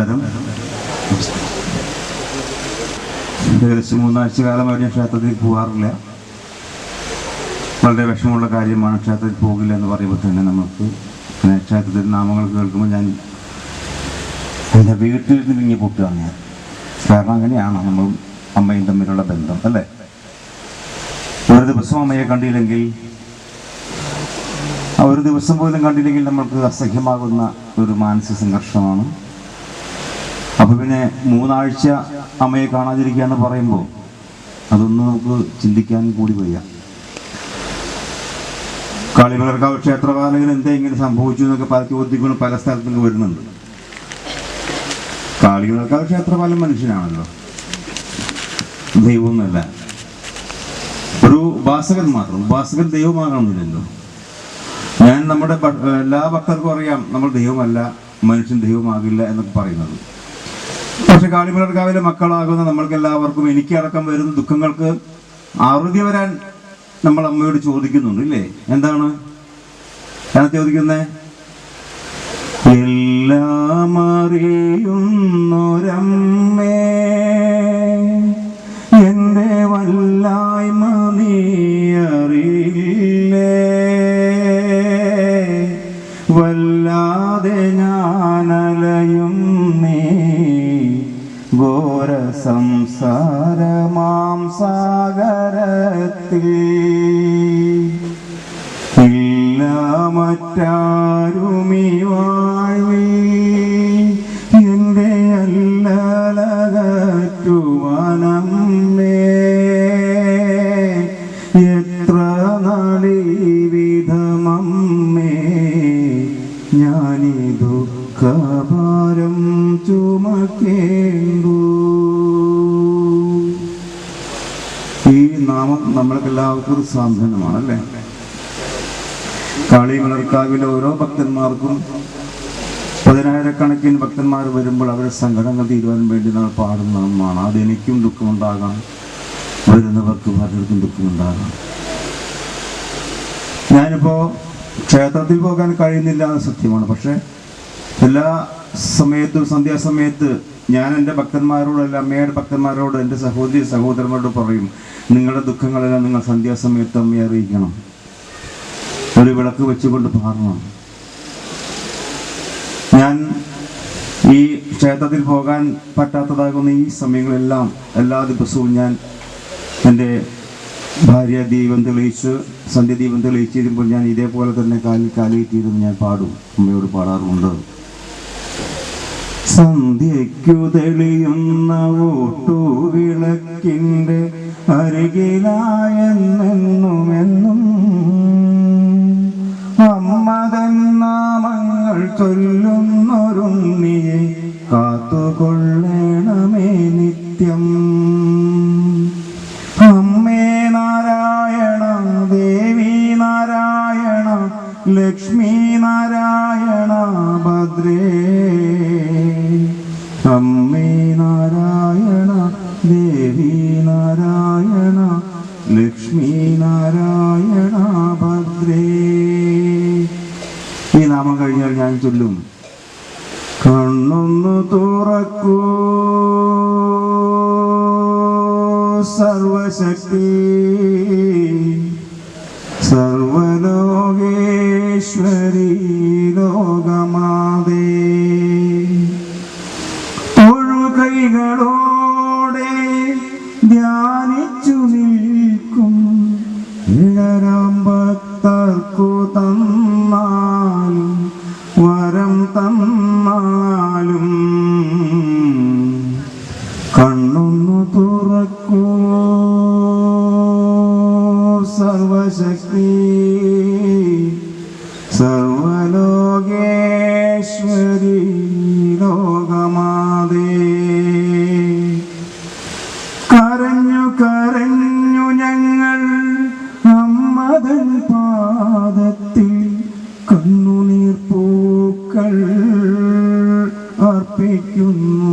നമസ്കാരം. ഏകദേശം മൂന്നാഴ്ച കാലമായി ഞാൻ ക്ഷേത്രത്തിൽ പോകാറില്ല. വളരെ വിഷമമുള്ള കാര്യമാണ് ക്ഷേത്രത്തിൽ പോകില്ല എന്ന് പറയുമ്പോൾ തന്നെ നമുക്ക് ക്ഷേത്രത്തിൽ നാമങ്ങൾ കേൾക്കുമ്പോൾ ഞാൻ എന്റെ വീട്ടിൽ നിന്ന് ഇങ്ങനെ പൊട്ടുകയാണ് ഞാൻ. കാരണം അങ്ങനെയാണ് നമ്മളും അമ്മയും തമ്മിലുള്ള ബന്ധം അല്ലേ? ഒരു ദിവസം അമ്മയെ കണ്ടില്ലെങ്കിൽ ആ ഒരു ദിവസം പോലും കണ്ടില്ലെങ്കിൽ നമ്മൾക്ക് അസഹ്യമാകുന്ന ഒരു മാനസിക സംഘർഷമാണ്. അപ്പൊ പിന്നെ മൂന്നാഴ്ച അമ്മയെ കാണാതിരിക്കുക എന്ന് പറയുമ്പോൾ അതൊന്നും നമുക്ക് ചിന്തിക്കാൻ കൂടി വയ്യ. കാളിമലർക്കാവ് ക്ഷേത്രപാലകൻ എന്താ ഇങ്ങനെ സംഭവിച്ചു എന്നൊക്കെ പല ചോദ്യങ്ങളും പല സ്ഥലത്തും വരുന്നുണ്ട്. കാളിമലർക്കാവ് ക്ഷേത്രപാലൻ മനുഷ്യനാണല്ലോ. ദൈവമൊന്നുമല്ല. ഒരു ഉപാസകൻ മാത്രം ഉപാസകൻ ദൈവമാകണമെന്നില്ലല്ലോ. ഞാൻ നമ്മുടെ എല്ലാ ഭക്തർക്കും അറിയാം നമ്മൾ ദൈവമല്ല മനുഷ്യൻ ദൈവമാകില്ല എന്നൊക്കെ പറയുന്നത്. പക്ഷെ കാളിമലർക്കാവിലെ മക്കളാകുന്ന നമ്മൾക്ക് എല്ലാവർക്കും എനിക്കടക്കം വരുന്ന ദുഃഖങ്ങൾക്ക് അറുതി വരാൻ നമ്മൾ അമ്മയോട് ചോദിക്കുന്നുണ്ട് ഇല്ലേ? എന്താണ്? ഞാൻ ചോദിക്കുന്നേ? എല്ലാം അറിയുന്നൊരമ്മേ എന്റെ വല്ലായ്മ നീ അറിയില്ലേ? വല്ലാതെ ഞാനലയും നീ ഘോര സംസാരമാം സാഗരത്തിൽ ഇല്ല മറ്റാരുമീ വാഴ്വി. എന്റെ എത്ര നാളീ വിധമമ്മേ. ഞാനീ ദുഃഖഭാരം ചുമക്കേണ്ടു നാമം നമ്മൾക്ക് എല്ലാവർക്കും ഒരു സാന്ത്വനമാണ് അല്ലേ വളർത്താവിലെ ഓരോ ഭക്തന്മാർക്കും പതിനായിരക്കണക്കിന് ഭക്തന്മാർ വരുമ്പോൾ അവരുടെ സങ്കടങ്ങൾ തീരുവാൻ വേണ്ടി നമ്മൾ പാടുന്ന നാമമാണ്. അത് എനിക്കും ദുഃഖമുണ്ടാകാം. വരുന്നവർക്കും പലർക്കും ദുഃഖമുണ്ടാകാം. ഞാനിപ്പോ ക്ഷേത്രത്തിൽ പോകാൻ കഴിയുന്നില്ല എന്ന് സത്യമാണ്. പക്ഷെ എല്ലാ സമയത്തും സന്ധ്യാസമയത്ത് ഞാൻ എന്റെ ഭക്തന്മാരോട് അല്ല അമ്മയുടെ ഭക്തന്മാരോട് എന്റെ സഹോദരി സഹോദരന്മാരോട് പറയും നിങ്ങളുടെ ദുഃഖങ്ങളെല്ലാം നിങ്ങൾ സന്ധ്യാസമയത്ത് അമ്മയെ അറിയിക്കണം. ഒരു വിളക്ക് വെച്ചുകൊണ്ട് പാറണം ഞാൻ ഈ ക്ഷേത്രത്തിൽ പോകാൻ പറ്റാത്തതാകുന്ന ഈ സമയങ്ങളെല്ലാം എല്ലാ ദിവസവും ഞാൻ എന്റെ ഭാര്യ ദീപം തെളിയിച്ച് സന്ധ്യ ദീപം തെളിയിച്ചിരുമ്പോൾ ഞാൻ ഇതേപോലെ തന്നെ കാലിൽ കാലിയിട്ടിരുന്ന് ഞാൻ പാടും. അമ്മയോട് പാടാറുണ്ട് സന്ധ്യയ്ക്കു തെളിയുന്ന ഓട്ടുവിളക്കിന്റെ അരികിലായെന്നെന്നുമെന്നും അമ്മതൻ നാമങ്ങൾ ചൊല്ലുന്നൊരുണ്ണിയെ കാത്തുകൊള്ളണമേ നിത്യം. സർവലോകേശ്വരി ലോകമാതേ പൂക്കൾ അർപ്പിക്കുന്നു.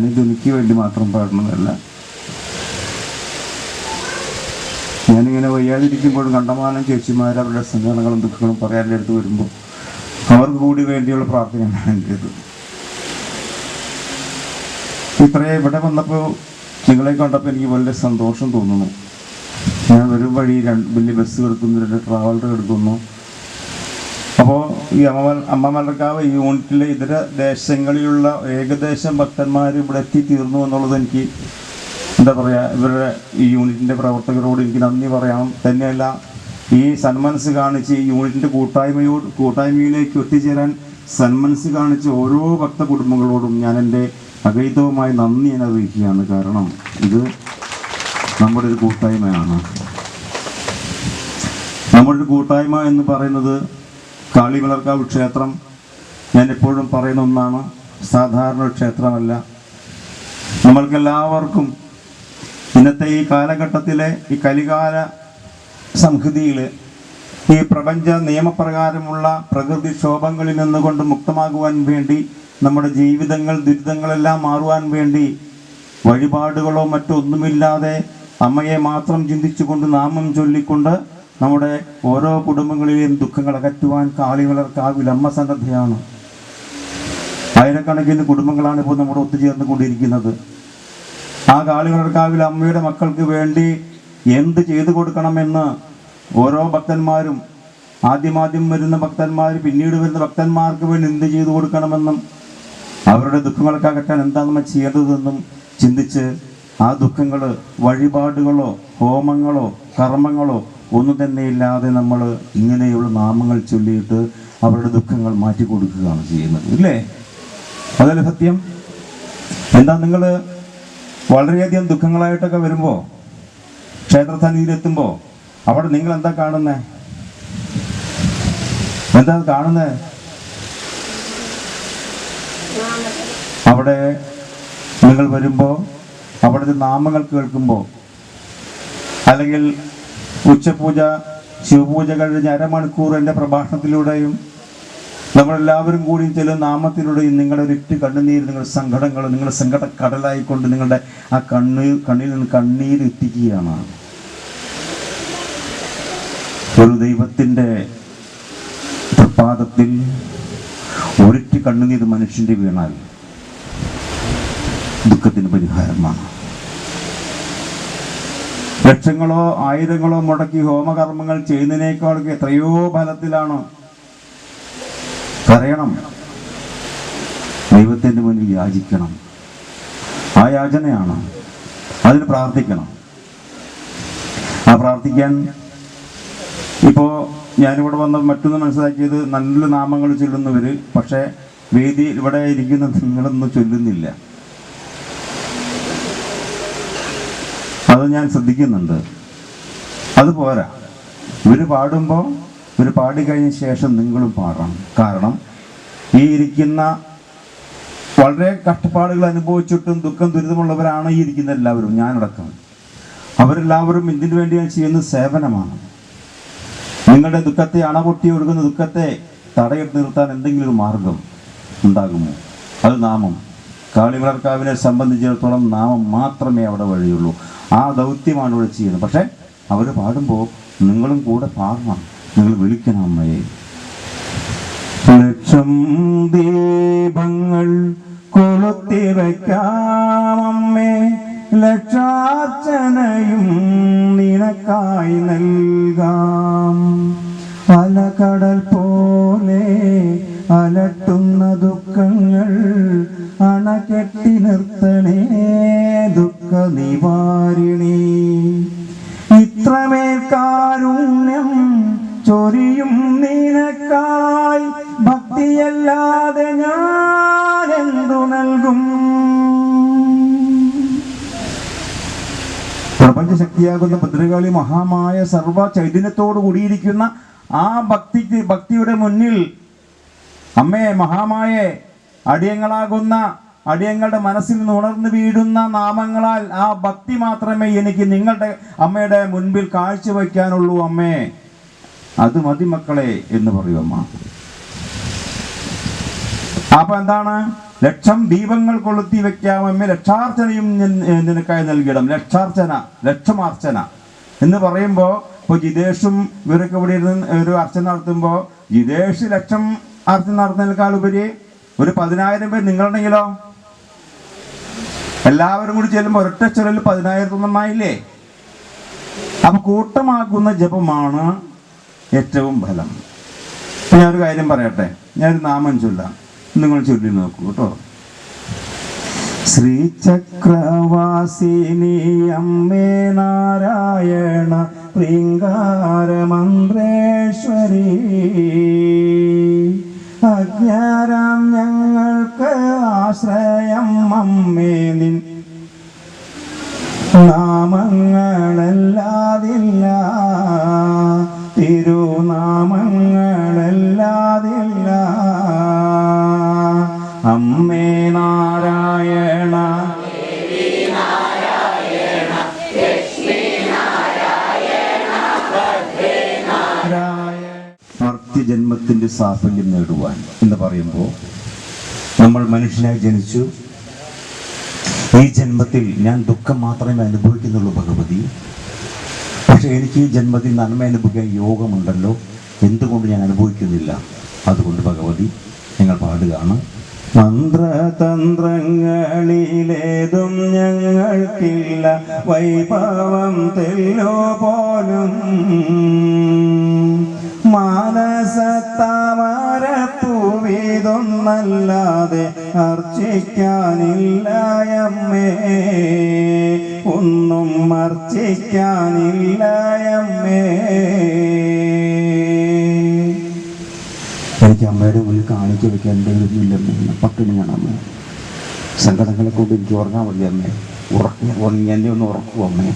ഞാനിത് എനിക്ക് വേണ്ടി മാത്രം പാടുന്നതല്ല. ഞാനിങ്ങനെ വയ്യാതിരിക്കുമ്പോഴും കണ്ടമാനം ചേച്ചിമാർ അവരുടെ സങ്കടങ്ങളും ദുഃഖങ്ങളും പറയാന്റെ അടുത്ത് വരുമ്പോൾ അവർക്ക് കൂടി വേണ്ടിയുള്ള പ്രാർത്ഥനയാണ് എന്റേത് ഇത്രയും ഇവിടെ വന്നപ്പോൾ നിങ്ങളെ കണ്ടപ്പോൾ എനിക്ക് വലിയ സന്തോഷം തോന്നുന്നു. ഞാൻ വരും വഴി രണ്ട് വലിയ ബസ് എടുക്കുന്നു രണ്ട് ട്രാവലർ എടുക്കുന്നു. അപ്പോൾ ഈ അമ്മ ഈ യൂണിറ്റിലെ ഇതര ദേശങ്ങളിലുള്ള ഏകദേശം ഭക്തന്മാർ ഇവിടെ എത്തിത്തീർന്നു എന്നുള്ളത് എനിക്ക് എന്താ പറയുക ഇവരുടെ ഈ യൂണിറ്റിന്റെ പ്രവർത്തകരോട് എനിക്ക് നന്ദി പറയാം. തന്നെയല്ല ഈ സന്മനസ് കാണിച്ച് ഈ യൂണിറ്റിന്റെ കൂട്ടായ്മയോട് കൂട്ടായ്മയിലേക്ക് എത്തിച്ചേരാൻ സന്മനസ് കാണിച്ച ഓരോ ഭക്ത കുടുംബങ്ങളോടും ഞാൻ എന്റെ അഗൈതവുമായി നന്ദി ഞാൻ അറിയിക്കുകയാണ്. കാരണം ഇത് നമ്മുടെ ഒരു കൂട്ടായ്മയാണ്. നമ്മുടെ ഒരു കൂട്ടായ്മ എന്ന് പറയുന്നത് കാളിമലർക്കാവ് ക്ഷേത്രം ഞാൻ എപ്പോഴും പറയുന്ന ഒന്നാണ്. സാധാരണ ക്ഷേത്രമല്ല. നമ്മൾക്കെല്ലാവർക്കും ഇന്നത്തെ ഈ കാലഘട്ടത്തിലെ ഈ കലികാല സംഹിതിയിൽ ഈ പ്രപഞ്ച നിയമപ്രകാരമുള്ള പ്രകൃതി പ്രകൃതിക്ഷോഭങ്ങളിൽ നിന്നുകൊണ്ട് മുക്തമാകുവാൻ വേണ്ടി നമ്മുടെ ജീവിതങ്ങൾ ദുരിതങ്ങളെല്ലാം മാറുവാൻ വേണ്ടി വഴിപാടുകളോ മറ്റൊന്നുമില്ലാതെ അമ്മയെ മാത്രം ചിന്തിച്ചുകൊണ്ട് നാമം ചൊല്ലിക്കൊണ്ട് നമ്മുടെ ഓരോ കുടുംബങ്ങളിലെയും ദുഃഖങ്ങൾ അകറ്റുവാൻ കാളി വളർക്കാവിൽ അമ്മ സന്നദ്ധയാണ് ആയിരക്കണക്കിന് കുടുംബങ്ങളാണ് ഇപ്പോൾ നമ്മുടെ ഒത്തുചേർന്ന് കൊണ്ടിരിക്കുന്നത് ആ കാളി വളർക്കാവിൽ അമ്മയുടെ മക്കൾക്ക് വേണ്ടി എന്ത് ചെയ്തു കൊടുക്കണമെന്ന് ഓരോ ഭക്തന്മാരും ആദ്യമാദ്യം വരുന്ന ഭക്തന്മാർ പിന്നീട് വരുന്ന ഭക്തന്മാർക്ക് വേണ്ടി എന്ത് ചെയ്തു കൊടുക്കണമെന്നും അവരുടെ ദുഃഖങ്ങളൊക്കെ അകറ്റാൻ എന്താണ് നമ്മൾ ചെയ്യേണ്ടതെന്നും ചിന്തിച്ച് ആ ദുഃഖങ്ങൾ വഴിപാടുകളോ ഹോമങ്ങളോ കർമ്മങ്ങളോ ഒന്നും തന്നെ ഇല്ലാതെ നമ്മൾ ഇങ്ങനെയുള്ള നാമങ്ങൾ ചൊല്ലിയിട്ട് അവരുടെ ദുഃഖങ്ങൾ മാറ്റി കൊടുക്കുകയാണ് ചെയ്യുന്നത്. ഇല്ലേ? അതല്ല സത്യം? എന്താ നിങ്ങൾ വളരെയധികം ദുഃഖങ്ങളായിട്ടൊക്കെ വരുമ്പോൾ ക്ഷേത്രസന്നിധിയിലെത്തുമ്പോൾ അവിടെ നിങ്ങൾ എന്താ കാണുന്നേ? എന്താ കാണുന്നേ? അവിടെ നിങ്ങൾ വരുമ്പോൾ അവിടുത്തെ നാമങ്ങൾ കേൾക്കുമ്പോൾ അല്ലെങ്കിൽ ഉച്ചപൂജ ശിവപൂജ കഴിഞ്ഞ് അരമണിക്കൂർ എന്റെ പ്രഭാഷണത്തിലൂടെയും നമ്മളെല്ലാവരും കൂടി ചില നാമത്തിലൂടെയും നിങ്ങളുടെ ഒരിറ്റ് കണ്ണുനീര് നിങ്ങളുടെ സങ്കടങ്ങൾ നിങ്ങളുടെ സങ്കട കടലായിക്കൊണ്ട് നിങ്ങളുടെ ആ കണ്ണീർ കണ്ണിൽ നിന്ന് കണ്ണീർ എത്തിക്കുകയാണ്. ഒരു ദൈവത്തിന്റെ പ്രപാദത്തിൽ ഒരിറ്റ് കണ്ണുനീർ മനുഷ്യന്റെ വീണാൽ ദുഃഖത്തിന് പരിഹാരമാണ്. ലക്ഷങ്ങളോ ആയിരങ്ങളോ മുടക്കി ഹോമകർമ്മങ്ങൾ ചെയ്യുന്നതിനേക്കാളൊക്കെ എത്രയോ ഫലത്തിലാണ്. കരയണം ദൈവത്തിന്റെ മുന്നിൽ യാചിക്കണം. ആ യാചനയാണ്. അതിന് പ്രാർത്ഥിക്കണം. ആ പ്രാർത്ഥിക്കാൻ ഇപ്പോൾ ഞാനിവിടെ വന്ന മറ്റൊന്ന് മനസ്സിലാക്കിയത് നല്ല നാമങ്ങൾ ചൊല്ലുന്നവര് പക്ഷേ വേദി ഇവിടെ ഇരിക്കുന്ന നിങ്ങളൊന്നും ചൊല്ലുന്നില്ല. അത് ഞാൻ ശ്രദ്ധിക്കുന്നുണ്ട്. അത് പോരാ. ഇവർ പാടുമ്പോൾ ഇവർ പാടിക്കഴിഞ്ഞ ശേഷം നിങ്ങളും പാടണം. കാരണം ഈ ഇരിക്കുന്ന വളരെ കഷ്ടപ്പാടുകൾ അനുഭവിച്ചിട്ടും ദുഃഖം ദുരിതമുള്ളവരാണ് ഈ ഇരിക്കുന്ന എല്ലാവരും ഞാനടക്കം. അവരെല്ലാവരും ഇതിനു വേണ്ടി ഞാൻ ചെയ്യുന്ന സേവനമാണ്. നിങ്ങളുടെ ദുഃഖത്തെ അണപൊട്ടി ഒഴുകുന്ന ദുഃഖത്തെ തടയിട്ട് നിർത്താൻ എന്തെങ്കിലും ഒരു മാർഗം ഉണ്ടാകുമോ? അത് നാമം. കാളിമലർക്കാവിനെ സംബന്ധിച്ചിടത്തോളം നാമം മാത്രമേ അവിടെ വഴിയുള്ളൂ. ആ ദൗത്യമാണ് ഇവിടെ ചെയ്യുന്നത്. പക്ഷേ അവർ പാടുമ്പോൾ നിങ്ങളും കൂടെ പാടണം. നിങ്ങൾ വിളിക്കണം അമ്മയെ. ലക്ഷം ദീപങ്ങൾ കൊളുത്തി ലക്ഷാർച്ചനയും നിനക്കായി നൽകാം. അലകടൽ പോലെ അലട്ടുന്ന ദുഃഖങ്ങൾ അണകെട്ടി നിർത്തണേ ദുഃഖ നിവാരിണി ഇത്രമേൽ കാരുണ്യം ചൊരിയും നിനക്കായി ഭക്തിയല്ലാതെ ഞാൻ എന്തു നൽകും? പ്രപഞ്ചശക്തിയാകുന്ന ഭദ്രകാളി മഹാമായ സർവ ചൈതന്യത്തോട് കൂടിയിരിക്കുന്ന ആ ഭക്തിക്ക് ഭക്തിയുടെ മുന്നിൽ അമ്മയെ മഹാമായെ അടിയങ്ങളാകുന്ന അടിയങ്ങളുടെ മനസ്സിൽ നിന്ന് ഉണർന്നു വീഴുന്ന നാമങ്ങളാൽ ആ ഭക്തി മാത്രമേ എനിക്ക് നിങ്ങളുടെ അമ്മയുടെ മുൻപിൽ കാഴ്ചവെക്കാനുള്ളൂ അമ്മേ. അത് മതി മക്കളെ എന്ന് പറയും അമ്മ. അപ്പൊ എന്താണ്? ലക്ഷം ദീപങ്ങൾ കൊളുത്തി വെക്കാമമ്മേ ലക്ഷാർച്ചനയും നിനക്കായി നൽകിയിടം. ലക്ഷാർച്ചന ലക്ഷമാർച്ചന എന്ന് പറയുമ്പോൾ ഇപ്പോൾ ജിതേഷും ഇവരൊക്കെ ഇവിടെ ഇരുന്ന് ഒരു അർച്ചന നടത്തുമ്പോൾ ജിതേഷ് ലക്ഷം അർച്ചന നടത്തുന്നതിനേക്കാൾ ഉപരി ഒരു പതിനായിരം പേര് നിങ്ങളുണ്ടെങ്കിലോ എല്ലാവരും കൂടി ചെല്ലുമ്പോൾ ഒരൊറ്റ ചെറിയ പതിനായിരത്തൊന്നായില്ലേ അപ്പൊ കൂട്ടമാക്കുന്ന ജപമാണ് ഏറ്റവും ഫലം. ഞാനൊരു കാര്യം പറയട്ടെ. ഞാനൊരു നാമം ചൊല്ലാം. നിങ്ങൾ ചൊല്ലി നോക്കൂ കേട്ടോ. ശ്രീചക്രവാസിനി അമ്മേ നാരായണ പ്രിങ്കാരമന്ത്രേശ്വരി അമ്മേ നിൻ നാമങ്ങളല്ലാതില്ല. തിരുനാമങ്ങളല്ലാതില്ല. അമ്മേ നാരായണ. ജന്മത്തിന്റെ സാഫല്യം നേടുവാൻ എന്ന് പറയുമ്പോൾ നമ്മൾ മനുഷ്യനായി ജനിച്ചു. ഈ ജന്മത്തിൽ ഞാൻ ദുഃഖം മാത്രമേ അനുഭവിക്കുന്നുള്ളൂ ഭഗവതി. പക്ഷേ എനിക്ക് ഈ ജന്മത്തിൽ നന്മ അനുഭവിക്കാൻ യോഗമുണ്ടല്ലോ. എന്തുകൊണ്ട് ഞാൻ അനുഭവിക്കുന്നില്ല? അതുകൊണ്ട് ഭഗവതി നിങ്ങൾ പാടുകയാണ് മന്ത്രതന്ത്രങ്ങളിലേതും ഞങ്ങൾക്കില്ല. വൈഭവം തെല്ലോ പോലും. മാനസത്താമരപ്പൂവിതൊന്നല്ലാതെ അർച്ചിക്കാനില്ലായമ്മേ ഒന്നും അർച്ചിക്കാനില്ലായമ്മേ എനിക്ക് അമ്മയുടെ മുന്നിൽ കാണിച്ചു വെക്കാൻ എന്തെങ്കിലും ഇല്ലമ്മേ പട്ടിണിയാണ് അമ്മ സങ്കടങ്ങളെ കൊണ്ട് എനിക്ക് ഉറങ്ങാൻ മതി അമ്മേ ഉറങ്ങി ഉറങ്ങി എന്നെ ഒന്ന് ഉറക്കും അമ്മേ.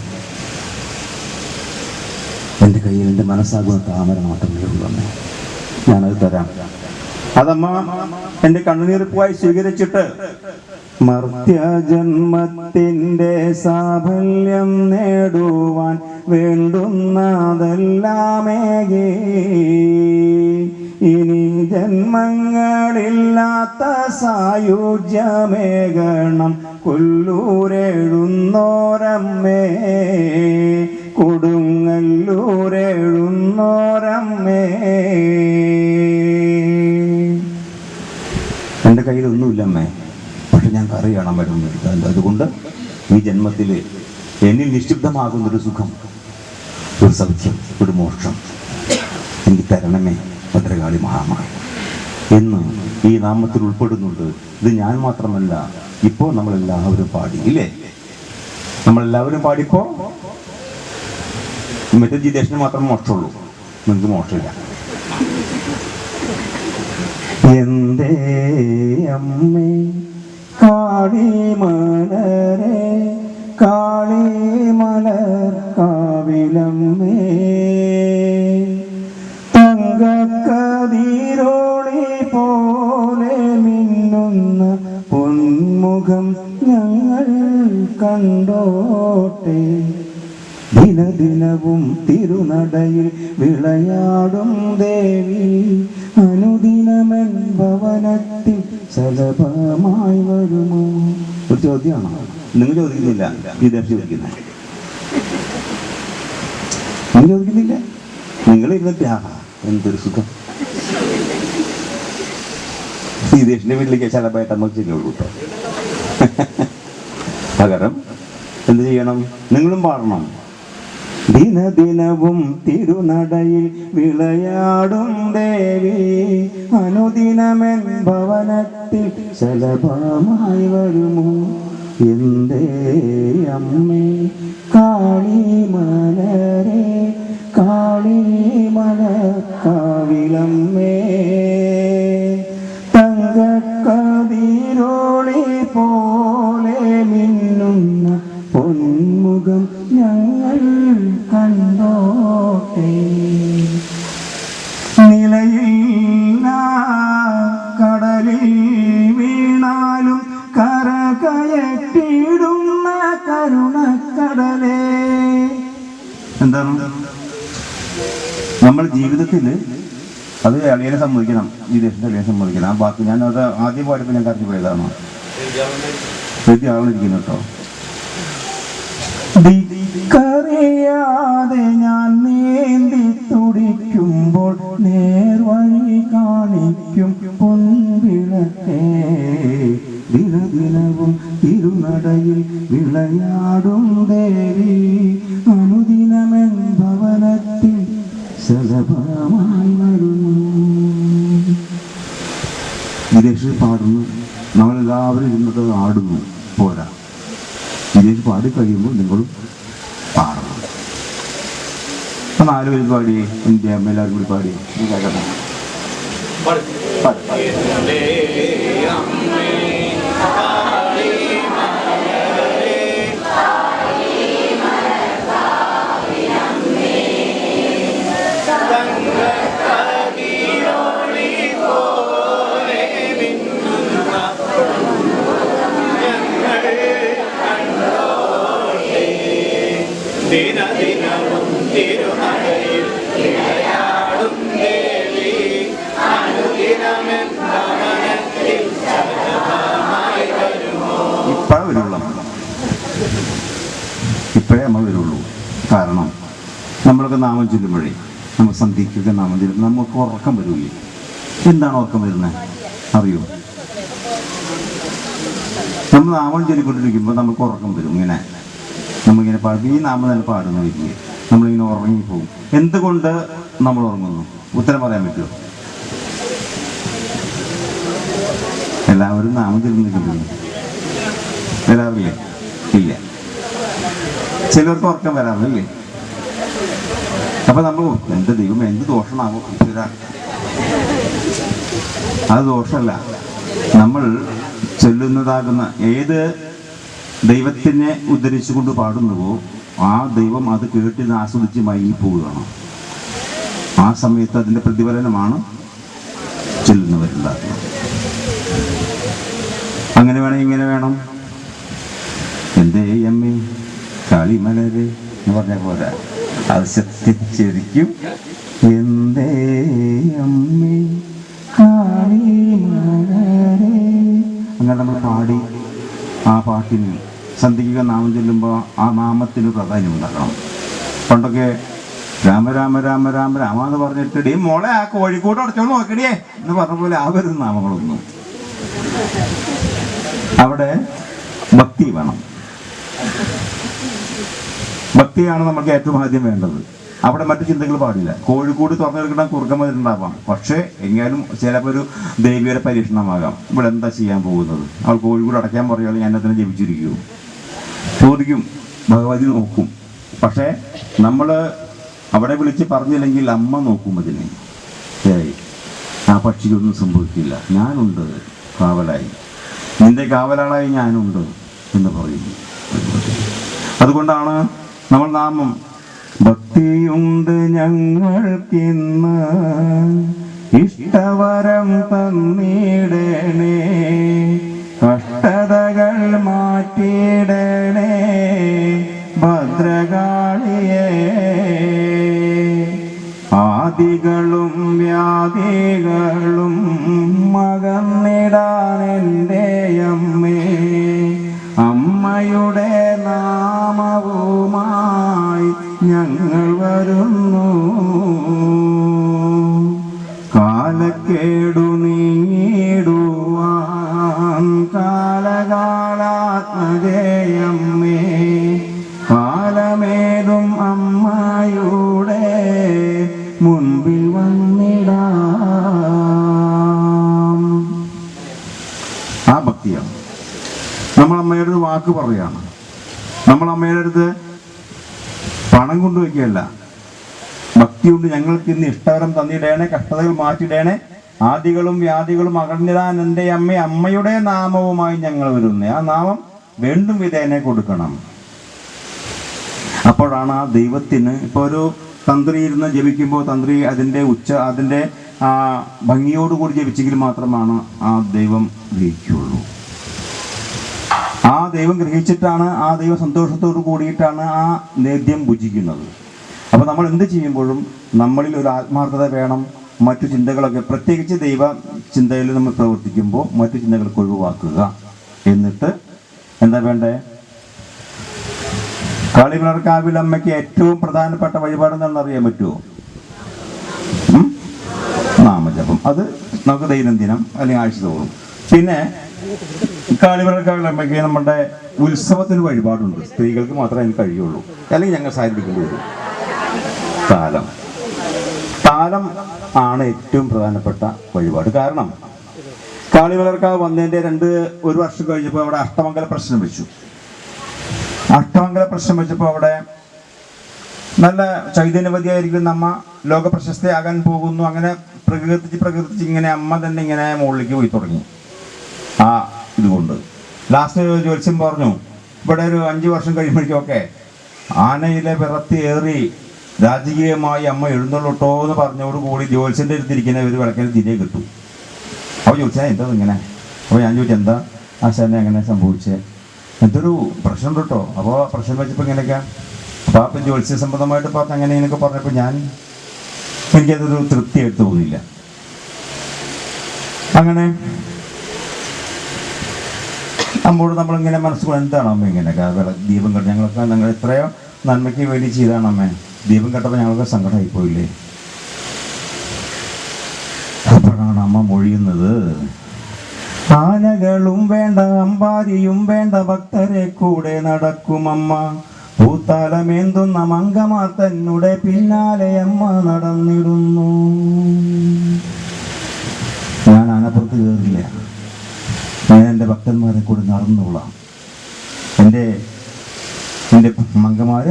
എന്റെ കയ്യിൽ എന്റെ മനസ്സാകുന്ന താമര മാത്രമേ ഉള്ളൂ അമ്മേ. ഞാനത് തരാം. അതമ്മ എന്റെ കണ്ണുനീർപ്പുമായി സ്വീകരിച്ചിട്ട്. മർത്യജന്മത്തിന്റെ സാഫല്യം നേടുവാൻ വേണ്ടുന്നതെല്ലാമേകേ. ഇനി ജന്മങ്ങളില്ലാത്ത സായുജ്യമേകണം കൊല്ലൂരെഴുന്നോരമ്മേ. കൊടുങ്ങല്ലൂരെഴുന്നോരമ്മേ. എന്റെ കയ്യിലൊന്നുമില്ലമ്മേ. പക്ഷെ ഞാൻ കറി കാണാൻ പറ്റുന്നു അതുകൊണ്ട് ഈ ജന്മത്തിൽ എന്നിൽ നിക്ഷിപ്തമാകുന്നൊരു സുഖം ഒരു സൗഖ്യം ഒരു മോക്ഷം എനിക്ക് തരണമേ ഭദ്രകാളി മഹാമായി എന്ന് ഈ നാമത്തിൽ ഉൾപ്പെടുന്നുണ്ട്. ഇത് ഞാൻ മാത്രമല്ല ഇപ്പോൾ നമ്മളെല്ലാവരും പാടി ഇല്ലേ? നമ്മളെല്ലാവരും പാടിപ്പോ മറ്റേ ജിതേഷന് മാത്രം മോക്ഷമുള്ളൂ. നിങ്ങൾക്ക് മോക്ഷമില്ല. എന്തേ അമ്മേ? കാളിമലരെ കാളിമലർ കാവിലമ്മേ. തങ്കക്കതിരോളി പോലെ മിന്നുന്ന പൊന്മുഖം ഞങ്ങൾ കണ്ടോട്ടെ. തിരുനടയിൽ വിളയാടും ദേവി. അനുദിനമൻ ഭവനത്തിൽ ശലഭമായി വരുമോ? ഒരു ചോദ്യമാണോ. നിങ്ങൾ ചോദിക്കുന്നില്ല. വിദേശ ചോദിക്കുന്നത് നിങ്ങൾ ചോദിക്കുന്നില്ല? നിങ്ങൾ ഇരുന്നിട്ട് ആ എന്തൊരു സുഖം. സീതേഷിന്റെ വീട്ടിലേക്ക് ശലഭമായിട്ട് നമുക്ക് ചെല്ലുള്ളൂ കേട്ടോ. പകരം എന്ത് ചെയ്യണം? നിങ്ങളും പാടണം. ദിനദിനവും തിരുനടയിൽ വിളയാടും ദേവി. അനുദിനമെൻ ഭവനത്തിൽ ശലഭമായി വരുമോ? എന്തേ അമ്മേ കാളിമലരെ കാളിമല കാവിലമ്മേ പൊന്മുഖം ഞങ്ങൾ കണ്ടോട്ടെ. നിലയില്ല കടലിൽ വീണാലും കരകയറ്റിടുന്ന കരുണക്കടലേ. എന്താണ്? നമ്മൾ ജീവിതത്തിൽ അത് അളിയനെ സമ്മതിക്കണം. ഈ ദേശത്തെ അളിയനെ സമ്മതിക്കണം. ആ ബാക്കി ഞാൻ അത് ആദ്യം പോയപ്പോൾ ഞാൻ കറക്കി പോയതാണ്. വലിയ ആളിരിക്കുന്നു കേട്ടോ. ദിക്കറിയാതെ ഞാൻ നീന്തി തുടിക്കുമ്പോൾ നേർവഴി കാണിക്കും പൊൻവിളക്കേ. ദിനദിനവും തിരുനടയിൽ വിളയാടും ദേവി അനുദിനമെൻ ഭവനത്തിൽ വരുന്നു. വിദേശി പാടുന്നു. നമ്മളെല്ലാവരും ഇരുന്നിട്ട് ആടുന്നു. പോരാ. വിദേശി പാടി കഴിയുമ്പോൾ നിങ്ങളും അപ്പം നാല് പേര് പാടി ഇന്ത്യ അമ്മ എല്ലാവരും കൂടി പാടി നമ്മളൊക്കെ നാമം ചൊല്ലുമ്പോഴേ നമ്മൾ സന്ധിക്കൊക്കെ നാമം ചൊല്ലുമ്പോൾ നമുക്ക് ഉറക്കം വരില്ലേ എന്താണ് ഉറക്കം വരുന്നത് അറിയോ? നമ്മൾ നാമം ചൊല്ലിക്കൊണ്ടിരിക്കുമ്പോൾ നമുക്ക് ഉറക്കം വരും ഇങ്ങനെ. നമ്മളിങ്ങനെ പാടും ഈ നാമം തന്നെ പാടുന്ന വരിക നമ്മളിങ്ങനെ ഉറങ്ങിപ്പോകും എന്തുകൊണ്ട് നമ്മൾ ഉറങ്ങുന്നു? ഉത്തരം പറയാൻ പറ്റുമോ? എല്ലാവരും നാമം ചൊല്ലിക്കൊണ്ടിരിക്കുന്നു. വരാറില്ലേ ഇല്ല. ചിലർക്ക് ഉറക്കം വരാറില്ലേ? അപ്പൊ നമ്മൾ എന്റെ ദൈവം എന്ത് ദോഷമാകും. അത് ദോഷമല്ല. നമ്മൾ ചൊല്ലുന്നതാകുന്ന ഏത് ദൈവത്തിനെ ഉദ്ധരിച്ചുകൊണ്ട് പാടുന്നുവോ ആ ദൈവം അത് കേട്ടിന്ന് ആസ്വദിച്ച് മയങ്ങി പോവുകയാണ് ആ സമയത്ത് അതിന്റെ പ്രതിഫലനമാണ് ചെല്ലുന്നവരുണ്ടാകുന്നത് അങ്ങനെ വേണം ഇങ്ങനെ വേണം. എന്തേ അമ്മേ കാളിമലരെ എന്ന് പറഞ്ഞ പോലെ. അത് എന്തേ അമ്മേ അങ്ങനെ നമ്മൾ പാടി ആ പാട്ടിന് സന്ധിക്കുക നാമം ചൊല്ലുമ്പോൾ ആ നാമത്തിന് പ്രാധാന്യം ഉണ്ടാക്കണം പണ്ടൊക്കെ രാമ രാമ രാമ രാമ രാമ എന്ന് പറഞ്ഞിട്ട് ഡേ മോളെ ആ കോഴിക്കോട് അടച്ചോണ്ട് നോക്കടിയേ എന്ന് പറഞ്ഞ പോലെ ആ വരുന്ന നാമങ്ങളൊന്നും. അവിടെ ഭക്തി വേണം. ഭക്തിയാണ് നമുക്ക് ഏറ്റവും ആദ്യം വേണ്ടത്. അവിടെ മറ്റു ചിന്തകൾ പാടില്ല. കോഴിക്കോട് തുറന്നെടുക്കണം കുറുക്കമതിലുണ്ടാവാം പക്ഷേ എങ്കിലും ചിലപ്പോൾ ഒരു ദേവിയുടെ പരീക്ഷണമാകാം. ഇവിടെ എന്താ ചെയ്യാൻ പോകുന്നത്? അവൾ കോഴിക്കോട് അടയ്ക്കാൻ പറയുകയാണെങ്കിൽ ഞാൻ അതിനെ ജപിച്ചിരിക്കും. ചോദിക്കും ഭഗവതി നോക്കും. പക്ഷേ നമ്മൾ അവിടെ വിളിച്ച് പറഞ്ഞില്ലെങ്കിൽ അമ്മ നോക്കും അതിനെ. ശരി ആ പക്ഷിക്കൊന്നും സംഭവിക്കില്ല. ഞാനുണ്ട് കാവലായി. നിന്റെ കാവലാളായി ഞാനുണ്ട് എന്ന് പറയുന്നു. അതുകൊണ്ടാണ് നമ്മൾ നാമം ഭക്തിയുണ്ട് ഞങ്ങൾക്കിന്ന്. ഇഷ്ടവരം തന്നിടണേ. കഷ്ടതകൾ മാറ്റിയിടണേ ഭദ്രകാളിയേ. ആദികളും വ്യാധികളും മകന്നിടാൻ എന്റെ അമ്മേ. അമ്മയുടെ ഞങ്ങൾ വരുന്നു. കാലക്കേടു നീങ്ങിടുവാൻ കാലകാലാത്മജയമ്മേ കാലമേതും അമ്മയുടെ മുൻപിൽ വന്നിടാം. ആ ഭക്തിയാണ്. നമ്മൾ വാക്ക് പറയാണ്. നമ്മൾ അടുത്ത് പണം കൊണ്ടുവയ്ക്കുകയല്ല. ഭക്തി കൊണ്ട് ഞങ്ങൾക്ക് ഇന്ന് ഇഷ്ടവരം തന്നിടേണേ കഷ്ടതകൾ മാറ്റിടേണേ. ആദികളും വ്യാധികളും അകർന്നിടാൻ എന്റെ അമ്മ അമ്മയുടെ നാമവുമായി ഞങ്ങൾ വരുന്നേ. ആ നാമം വീണ്ടും വിധേനെ കൊടുക്കണം. അപ്പോഴാണ് ആ ദൈവത്തിന് ഇപ്പോൾ ഒരു തന്ത്രി ഇരുന്ന് ജപിക്കുമ്പോൾ തന്ത്രി അതിന്റെ ഉച്ച അതിന്റെ ആ ഭംഗിയോടുകൂടി ജപിച്ചെങ്കിൽ മാത്രമാണ് ആ ദൈവം ആ ദൈവം ഗ്രഹിച്ചിട്ടാണ് ആ ദൈവം സന്തോഷത്തോട് കൂടിയിട്ടാണ് ആ നേദ്യം ഭുജിക്കുന്നത്. അപ്പോൾ നമ്മൾ എന്ത് ചെയ്യുമ്പോഴും നമ്മളിൽ ഒരു ആത്മാർത്ഥത വേണം മറ്റു ചിന്തകളൊക്കെ പ്രത്യേകിച്ച് ദൈവ ചിന്തയിൽ നമ്മൾ പ്രവർത്തിക്കുമ്പോൾ മറ്റു ചിന്തകൾക്ക് ഒഴിവാക്കുക. എന്നിട്ട് എന്താ വേണ്ടേ? കാളിവിളർക്കാവിൽ അമ്മയ്ക്ക് ഏറ്റവും പ്രധാനപ്പെട്ട വഴിപാട് എന്താണെന്ന് അറിയാൻ പറ്റുമോ? നാമജപം. അത് നമുക്ക് ദൈനംദിനം അല്ലെങ്കിൽ ആഴ്ച തോറും പിന്നെ കാളിവിളർക്കാവിൽ അമ്മയ്ക്ക് നമ്മുടെ ഉത്സവത്തിന് വഴിപാടുണ്ട്. സ്ത്രീകൾക്ക് മാത്രമേ അതിന് കഴിയുള്ളൂ. അല്ലെങ്കിൽ ഞങ്ങൾ സാരി വരും. താലം. താലം ആണ് ഏറ്റവും പ്രധാനപ്പെട്ട വഴിപാട് കാരണം. കാളിവിളർക്കാവ് വന്നതിന്റെ രണ്ട് ഒരു വർഷം കഴിഞ്ഞപ്പോൾ അവിടെ അഷ്ടമംഗല പ്രശ്നം വെച്ചു. അഷ്ടമംഗല പ്രശ്നം വെച്ചപ്പോൾ അവിടെ നല്ല ചൈതന്യവതിയായിരിക്കുന്ന അമ്മ ലോക പ്രശസ്തയാകാൻ പോകുന്നു. അങ്ങനെ പ്രകീർത്തിച്ച് പ്രകീർത്തിച്ച് ഇങ്ങനെ അമ്മ തന്നെ ഇങ്ങനെ മുകളിലേക്ക് പോയി തുടങ്ങി. ആ ഇതുകൊണ്ട്. ലാസ്റ്റ് ജ്യോത്സ്യം പറഞ്ഞു. ഇവിടെ ഒരു അഞ്ച് വർഷം കഴിയുമ്പോഴേക്കൊക്കെ ആനയിലെ വിറത്തി ഏറി രാജകീയമായി അമ്മ എഴുന്നള്ളട്ടോ എന്ന് പറഞ്ഞോട് കൂടി ജ്യോത്സ്യന്റെ അടുത്തിരിക്കുന്ന ഒരു വിളക്കൽ തിരികെ കിട്ടു. അപ്പോൾ ചോദിച്ചാൽ എന്താ ഇങ്ങനെ? അപ്പോൾ ഞാൻ ചോദിച്ചു എന്താ ആശാനെ അങ്ങനെ സംഭവിച്ചേ? എന്തൊരു പ്രശ്നം കേട്ടോ. അപ്പോൾ പ്രശ്നം വെച്ചപ്പോൾ ഇങ്ങനെയൊക്കെ അപ്പോൾ അപ്പം ജ്യോത്സ്യ സംബന്ധമായിട്ട് പറഞ്ഞ് അങ്ങനെ ഇങ്ങനെയൊക്കെ പറഞ്ഞപ്പോൾ ഞാൻ എനിക്കതൊരു തൃപ്തിയായിട്ട് തോന്നിയില്ല. അങ്ങനെ അമ്മോട് നമ്മളിങ്ങനെ മനസ്സുകൊണ്ട് എന്താണ് അമ്മ ഇങ്ങനെ? ദീപം കെട്ട ഞങ്ങൾക്ക് ഞങ്ങൾ എത്രയോ നന്മയ്ക്ക് വേണ്ടി ചെയ്താണ് അമ്മേ. ദീപം കെട്ടപ്പോൾ ഞങ്ങൾക്ക് സങ്കടമായി പോയില്ലേ? അപ്പോഴാണ് അമ്മ മൊഴിയുന്നത്. ആനകളും വേണ്ട അമ്പാരിയും വേണ്ട ഭക്തരെ കൂടെ നടക്കും അമ്മ. പൂത്താലമേന്തുന്ന മങ്കമാർ തന്നെ പിന്നാലെ അമ്മ നടന്നിടുന്നു. എന്റെ ഭക്തന്മാരെ കൂടെ നടന്നോളാം. എന്റെ എന്റെ മംഗമാർ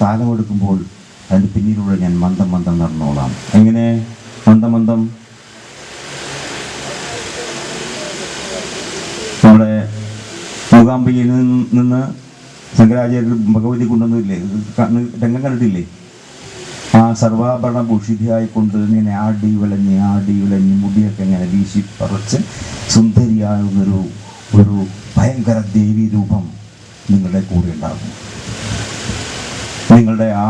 താലമെടുക്കുമ്പോൾ അതിന്റെ പിന്നിലൂടെ ഞാൻ മന്ദം മന്ദം നടന്നോളാം. എങ്ങനെ? മന്ദം മന്ദം. നമ്മുടെ മൂകാംബികയിൽ നിന്ന് ശങ്കരാചാര്യർ ഭഗവതി കൊണ്ടുവന്നില്ലേ? രംഗം കണ്ടിട്ടില്ലേ? ആ സർവാഭരണ ഭൂഷിതയായിക്കൊണ്ട് ഇങ്ങനെ ആടി വിളഞ്ഞ് ആടി വിളഞ്ഞ് മുടിയൊക്കെ ഇങ്ങനെ വീശി പറിച്ച് സുന്ദരിയാകുന്നൊരു ഒരു ഭയങ്കര ദേവി രൂപം നിങ്ങളുടെ കൂടെ ഉണ്ടാകും. നിങ്ങളുടെ ആ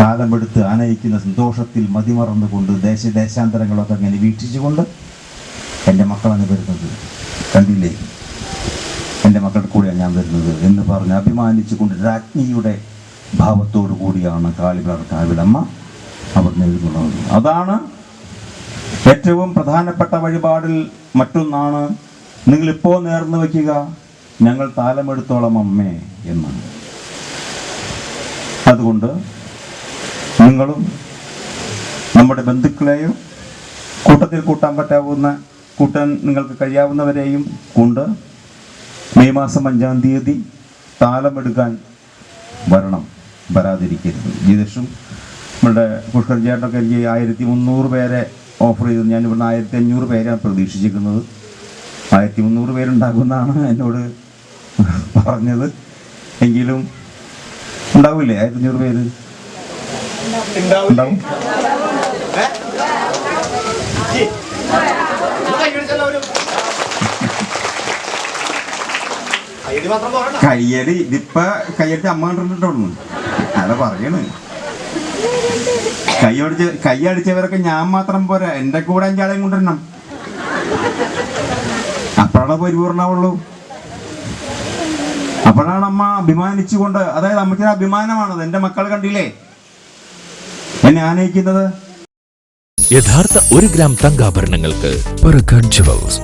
താലമെടുത്ത് ആനയിക്കുന്ന സന്തോഷത്തിൽ മതിമറന്നുകൊണ്ട് ദേശദേശാന്തരങ്ങളൊക്കെ അങ്ങനെ വീക്ഷിച്ചുകൊണ്ട് എന്റെ മക്കളാണ് വരുന്നത്. കണ്ടില്ലേ? എന്റെ മക്കളുടെ കൂടെയാണ് ഞാൻ വരുന്നത് എന്ന് പറഞ്ഞ് അഭിമാനിച്ചുകൊണ്ട് രാജ്ഞിയുടെ ഭാവത്തോടു കൂടിയാണ് കാളികളർ കാവിലമ്മ അവർ എഴുതുന്നത് അതാണ് ഏറ്റവും പ്രധാനപ്പെട്ട വഴിപാടിൽ മറ്റൊന്നാണ് നിങ്ങളിപ്പോൾ നേർന്നു വയ്ക്കുക. ഞങ്ങൾ താലമെടുത്തോളം അമ്മേ എന്നാണ്. അതുകൊണ്ട് നിങ്ങളും നമ്മുടെ ബന്ധുക്കളെയും കൂട്ടത്തിൽ കൂട്ടാൻ പറ്റാവുന്ന കൂട്ടാൻ നിങ്ങൾക്ക് കഴിയാവുന്നവരെയും കൊണ്ട് മെയ് മാസം അഞ്ചാം തീയതി താലമെടുക്കാൻ വരണം. വരാതിരിക്കരുത്. ജീതേഷും നമ്മുടെ പുഷ്കർ ചേട്ടനൊക്കെ എനിക്ക് ആയിരത്തി മുന്നൂറ് പേരെ ഓഫർ ചെയ്തു ഞാൻ ഇവിടുന്ന് ആയിരത്തി അഞ്ഞൂറ് പേരാണ് പ്രതീക്ഷിച്ചിരിക്കുന്നത്. ആയിരത്തി മുന്നൂറ് പേരുണ്ടാകുമെന്നാണ് എന്നോട് പറഞ്ഞത്. എങ്കിലും ഉണ്ടാവില്ലേ ആയിരത്തി അഞ്ഞൂറ് പേര് ഉണ്ടാവും കയ്യടി ഇതിപ്പ കയ്യടി അമ്മ കണ്ടിട്ടുണ്ടോ അല്ല പറയണ്. കൈ അടിച്ച് കൈ അടിച്ചവരൊക്കെ ഞാൻ മാത്രം പോരാ. എന്റെ കൂടെ അഞ്ചാളെയും കൊണ്ടുവരണം. അപ്പോഴാണ് പരിപൂർണമുള്ളൂ അപ്പോഴാണ് അമ്മ അഭിമാനിച്ചുകൊണ്ട് അതായത് അമ്മയ്ക്കൊരു അഭിമാനമാണത്. എന്റെ മക്കൾ കണ്ടില്ലേ? എന്നെ ആനയിക്കുന്നത്? യഥാർത്ഥ ഒരു ഗ്രാം തങ്കാഭരണങ്ങൾക്ക് ജുവൽസ്